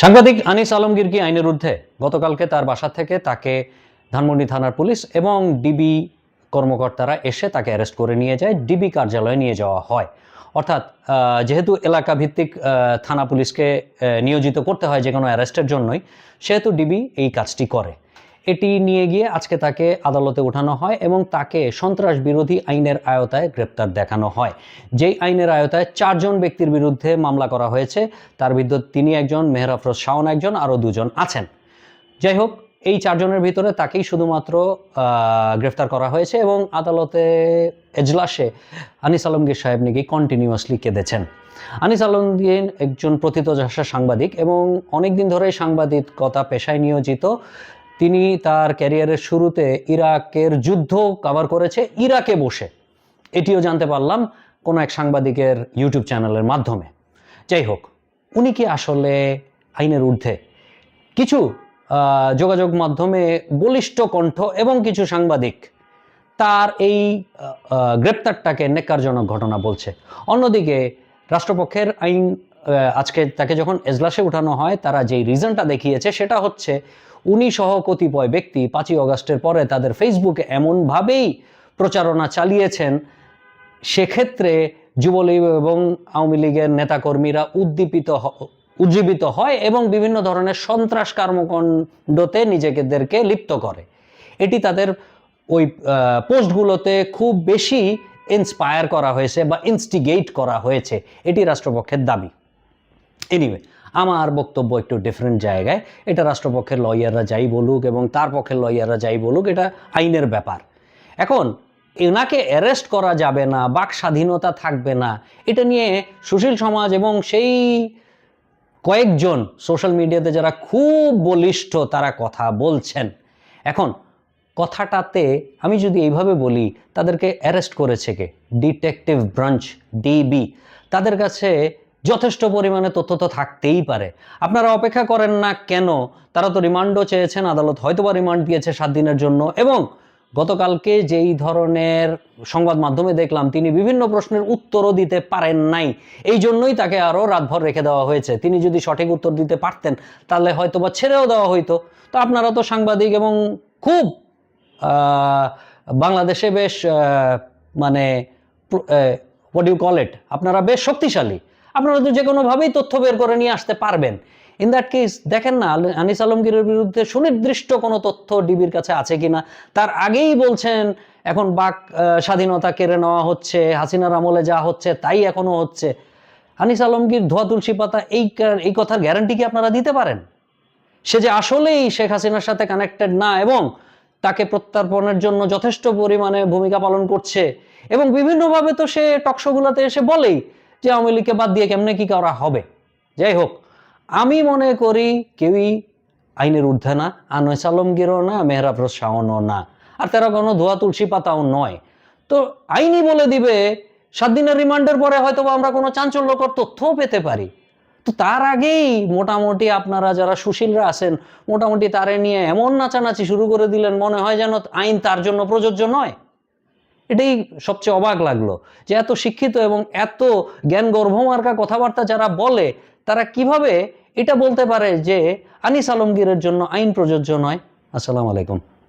সাংবাদিক আনিস আলমগীরকে আইনের ঊর্ধ্বে? গতকালকে তার বাসা থেকে তাকে ধানমন্ডি থানার পুলিশ এবং ডিবি কর্মকর্তারা এসে তাকে অ্যারেস্ট করে নিয়ে যায়, ডিবি কার্যালয়ে নিয়ে যাওয়া হয়। অর্থাৎ যেহেতু এলাকা ভিত্তিক থানা পুলিশকে নিয়োজিত করতে হয় যে কোনো অ্যারেস্টের জন্যই, সেহেতু ডিবি এই কাজটি করে। এটি নিয়ে গিয়ে আজকে তাকে আদালতে ওঠানো হয় এবং তাকে সন্ত্রাস বিরোধী আইনের আয়তায় গ্রেপ্তার দেখানো হয়। যেই আইনের আয়তায় চারজন ব্যক্তির বিরুদ্ধে মামলা করা হয়েছে, তার বিরুদ্ধে তিনি একজন মেহরাফরোজ শাওন একজন, আরও দুজন আছেন। যাই হোক, এই চারজনের ভিতরে তাকেই শুধুমাত্র গ্রেফতার করা হয়েছে এবং আদালতে এজলাসে আনিস আলমগীর সাহেব নাকি কন্টিনিউয়াসলি কেঁদেছেন। আনিস আলমগীর একজন প্রথিতযশা সাংবাদিক এবং অনেক দিন ধরেই সাংবাদিকতা পেশায় নিয়োজিত। তিনি তার ক্যারিয়ারের শুরুতে ইরাকের যুদ্ধ কভার করেছে, ইরাকে বসে। এটিও জানতে পারলাম কোনো এক সাংবাদিকের ইউটিউব চ্যানেলের মাধ্যমে। যাই হোক, উনি কি আসলে আইনের ঊর্ধ্বে? কিছু যোগাযোগ মাধ্যমে বলিষ্ঠ কণ্ঠ এবং কিছু সাংবাদিক তার এই গ্রেপ্তারটাকে নেকারজনক ঘটনা বলছে। অন্যদিকে রাষ্ট্রপক্ষের আইন আজকে তাকে যখন এজলাসে উঠানো হয়, তারা যেই রিজনটা দেখিয়েছে সেটা হচ্ছে উনি সহ কতিপয় ব্যক্তি পাঁচই অগস্টের পরে তাদের ফেসবুকে এমনভাবেই প্রচারণা চালিয়েছেন। সেক্ষেত্রে যুবলীগ এবং আওয়ামী লীগের নেতাকর্মীরা উদ্দীপিত উজ্জীবিত হয় এবং বিভিন্ন ধরনের সন্ত্রাস কর্মকাণ্ডতে নিজেদেরকে লিপ্ত করে। এটি তাদের ওই পোস্টগুলোতে খুব বেশি ইন্সপায়ার করা হয়েছে বা ইনস্টিগেট করা হয়েছে। এটি রাষ্ট্রপক্ষের দাবি। এনিওয়ে আমার বক্তব্য একটু ডিফারেন্ট জায়গায়। এটা রাষ্ট্রপক্ষের লয়াররা যাই বলুক এবং তার পক্ষের লয়াররা যাই বলুক, এটা আইনের ব্যাপার। এখন, এনাকে অ্যারেস্ট করা যাবে না, বাক স্বাধীনতা থাকবে না, এটা নিয়ে সুশীল সমাজ এবং সেই কয়েকজন সোশ্যাল মিডিয়াতে যারা খুব বলিষ্ঠ, তারা কথা বলছেন। এখন, কথাটাতে আমি যদি এইভাবে বলি, তাদেরকে অ্যারেস্ট করেছে কে? ডিটেকটিভ ব্রাঞ্চ ডিবি তাদের কাছে যথেষ্ট পরিমাণে তথ্য তো থাকতেই পারে। আপনারা অপেক্ষা করেন না কেন? তারা তো রিমান্ডও চেয়েছেন, আদালত হয়তোবা রিমান্ড দিয়েছে সাত দিনের জন্য এবং গতকালকে যেই ধরনের সংবাদ মাধ্যমে দেখলাম, তিনি বিভিন্ন প্রশ্নের উত্তরও দিতে পারেন নাই। এই জন্যই তাকে আরও রাতভর রেখে দেওয়া হয়েছে। তিনি যদি সঠিক উত্তর দিতে পারতেন, তাহলে হয়তো বা ছেড়েও দেওয়া হইতো। তো আপনারা তো সাংবাদিক এবং খুব বাংলাদেশে বেশ মানে হোয়াট ইউ কল ইট আপনারা বেশ শক্তিশালী। আপনারা তো যে কোনোভাবেই তথ্য বের করে নিয়ে আসতে পারবেন। ইন দ্যাট কেস দেখেন না আনিস আলমগীরের বিরুদ্ধে সুনির্দিষ্ট কোনো তথ্য ডিবির কাছে আছে কিনা। তার আগেই বলছেন, এখন বাক স্বাধীনতা কেড়ে নেওয়া হচ্ছে, হাসিনার আমলে যা হচ্ছে তাই এখনও হচ্ছে। আনিস আলমগীর ধোয়া তুলসী পাতা, এই এই কথার গ্যারান্টি কি আপনারা দিতে পারেন? সে যে আসলেই শেখ হাসিনার সাথে কানেক্টেড না এবং তাকে প্রত্যার্পণের জন্য যথেষ্ট পরিমাণে ভূমিকা পালন করছে। এবং বিভিন্নভাবে তো সে টকশোগুলোতে এসে বলেই যে আওয়ামী লীগকে বাদ দিয়ে কেমনে কি করা হবে? যাই হোক, আমি মনে করি কেউই আইনের ঊর্ধ্বে না আনয়স আলমগীরও না মেহরাফরোজ শাওনও না, আর তারা কোনো ধোয়া তুলসী পাতাও নয়। তো আইনই বলে দিবে, সাত দিনের রিমান্ডের পরে হয়তো আমরা কোনো চাঞ্চল্যকর তথ্যও পেতে পারি। তো তার আগেই মোটামুটি আপনারা যারা সুশীলরা আছেন, মোটামুটি তারে নিয়ে এমন নাচানাচি শুরু করে দিলেন, মনে হয় যেন আইন তার জন্য প্রযোজ্য নয়। এটাই সবচেয়ে অবাক লাগল যে এত শিক্ষিত এবং এত জ্ঞান গর্ভমার্কা কথাবার্তা যারা বলে, তারা কীভাবে এটা বলতে পারে যে আনিস আলমগীরের জন্য আইন প্রযোজ্য নয়? আসসালামু আলাইকুম।